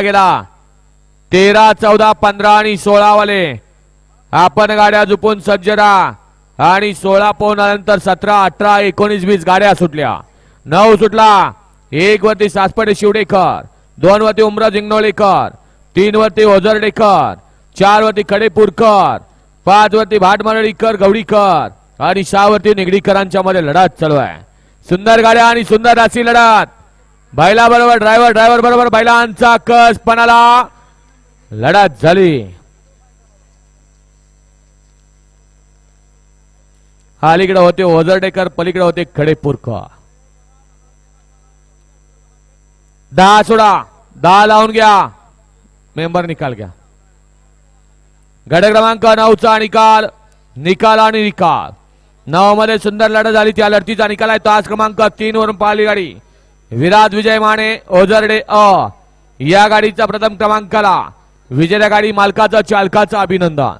गेला. तेरा चौदा पंधरा आणि सोळा वाले. आपण गाड्या झुपून सज्ज राहा. आणि सोळा पोहून सतरा अठरा एकोणीस वीस गाड्या सुटल्या. नऊ सुटला. एक वरती सासपडे शिवडेकर. दोन वरती उमराज जिंगनोळेकर तीन वरती ओझरडेकर. चार वरती खडेपूरकर. पाच वरती भाटमरळीकर गवडीकर आणि सहा वरती निगडीकरांच्या मध्ये लढत चालू आहे. सुंदर गाड्या आणि सुंदर राशी लढत. बैला बरोबर ड्रायव्हर ड्रायव्हर बरोबर बैलांचा कस पणाला लढत झाली. अलीकडे होते ओझरडेकर पलीकडे होते खडेपूरकर. दहा सोडा दहा लावून घ्या. मेंबर निकाल घ्या. गड क्रमांक नऊचा निकाल निकाल आणि निकाल. नऊ मध्ये सुंदर लढत झाली त्या लढतीचा निकाल आहे. तास क्रमांक तीन वरून पाहिली गाडी. विराज विजय माने ओझरडे अ. या गाडीचा प्रथम क्रमांकाला विजय गाडी मालकाचा चालकाचा अभिनंदन.